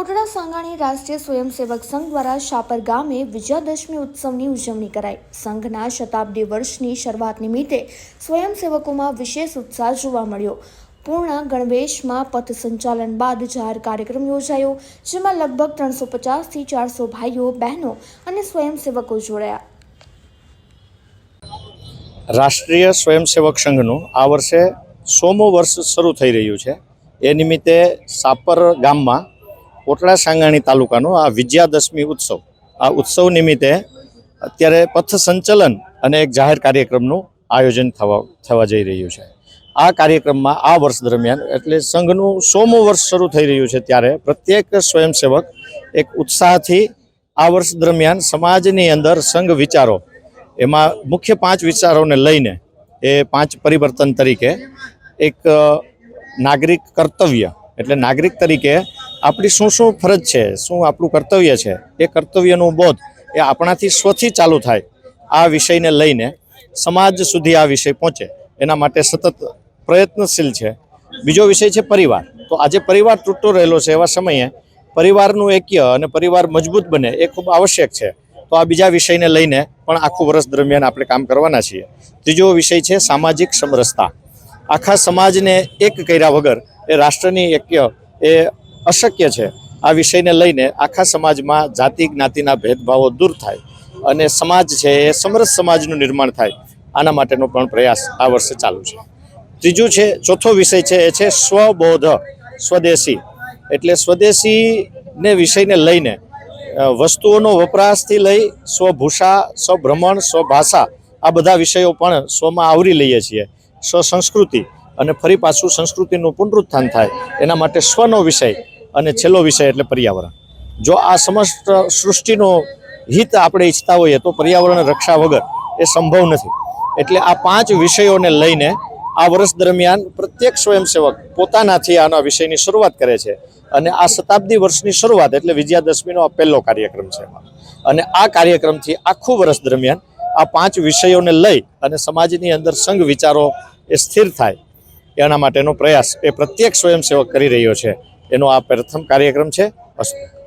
કોટડા સાંગાણી રાષ્ટ્રીય સ્વયંસેવક સંઘ દ્વારા શાપર ગામે વિજયાદશમી ઉત્સવની ઉજવણી કરાઈ. સંઘના શતાબ્દી વર્ષની શરૂઆત નિમિત્તે સ્વયંસેવકોમાં વિશેષ ઉત્સાહ જોવા મળ્યો. પૂર્ણ ગણવેશમાં પથ સંચાલન બાદ જાહેર કાર્યક્રમ યોજાયો, જેમાં લગભગ ત્રણસો પચાસથી ચારસો ભાઈઓ, બહેનો અને સ્વયંસેવકો જોડાયા. રાષ્ટ્રીય સ્વયંસેવક સંઘનું આ વર્ષે સોમો વર્ષ શરૂ થઈ રહ્યું છે. એ નિમિત્તે સાપર ગામમાં કોટડા સાંગાણી તાલુકાનો આ વિજયાદશમી ઉત્સવ. આ ઉત્સવ નિમિત્તે અત્યારે પથ સંચલન અને એક જાહેર કાર્યક્રમનું આયોજન થવા થવા જઈ રહ્યું છે. આ કાર્યક્રમમાં આ વર્ષ દરમિયાન, એટલે સંઘનું સોમું વર્ષ શરૂ થઈ રહ્યું છે ત્યારે પ્રત્યેક સ્વયંસેવક એક ઉત્સાહથી આ વર્ષ દરમિયાન સમાજની અંદર સંઘ વિચારો. એમાં મુખ્ય પાંચ વિચારોને લઈને એ પાંચ પરિવર્તન તરીકે એક નાગરિક કર્તવ્ય એટલે નાગરિક તરીકે આપણી શું શું ફરજ છે, શું આપણું કર્તવ્ય છે, એ કર્તવ્યનું બોધ એ આપણાથી સ્વથી ચાલુ થાય આ વિષયને લઈને સમાજ સુધી આ વિષય પહોંચે. એના માટે સતત પ્રયત્નશીલ છે. બીજો વિષય છે પરિવાર. તો આજે પરિવાર તૂટતો રહેલો છે એવા સમયે પરિવારનું એક્ય અને પરિવાર મજબૂત બને એ ખૂબ આવશ્યક છે. તો આ બીજા વિષયને લઈને પણ આખું વર્ષ દરમિયાન આપણે કામ કરવાના છીએ. ત્રીજો વિષય છે સામાજિક સમરસતા. આખા સમાજને એક કર્યા વગર એ રાષ્ટ્રની એક્ય એ અશક્ય છે. આ વિષયને લઈને આખા સમાજમાં જાતિ જ્ઞાતિના ભેદભાવો દૂર થાય અને સમાજ છે એ સમરસ સમાજનું નિર્માણ થાય. આના માટેનો પણ પ્રયાસ આ વર્ષે ચાલુ છે. ત્રીજું છે, ચોથો વિષય છે એ છે સ્વબોધ, સ્વદેશી. એટલે સ્વદેશીને વિષયને લઈને વસ્તુઓનો વપરાશથી લઈ સ્વભૂષા, સ્વભ્રમણ, સ્વભાષા આ બધા વિષયો પણ સ્વમાં આવરી લઈએ છીએ. સ્વસંસ્કૃતિ અને ફરી પાછું સંસ્કૃતિનું પુનરુત્થાન થાય, એના માટે સ્વનો વિષય અને છેલ્લો વિષય એટલે પર્યાવરણ. જો આ સમસ્ત સૃષ્ટિનો હિત આપણે ઈચ્છતા હોઈએ તો પર્યાવરણ રક્ષા વગર એ સંભવ નથી. એટલે આ પાંચ વિષયોને લઈને આ વર્ષ દરમિયાન પ્રત્યેક સ્વયંસેવક પોતાનાથી આના વિષયની શરૂઆત કરે છે. અને આ શતાબ્દી વર્ષની શરૂઆત એટલે વિજયાદશમીનો આ પહેલો કાર્યક્રમ છે અને આ કાર્યક્રમથી આખું વર્ષ દરમિયાન આ પાંચ વિષયોને લઈ અને સમાજની અંદર સંઘ વિચારો એ સ્થિર થાય. એના માટેનો પ્રયાસ એ પ્રત્યેક સ્વયંસેવક કરી રહ્યો છે. એનો આ પ્રથમ કાર્યક્રમ છે. અસ્તુ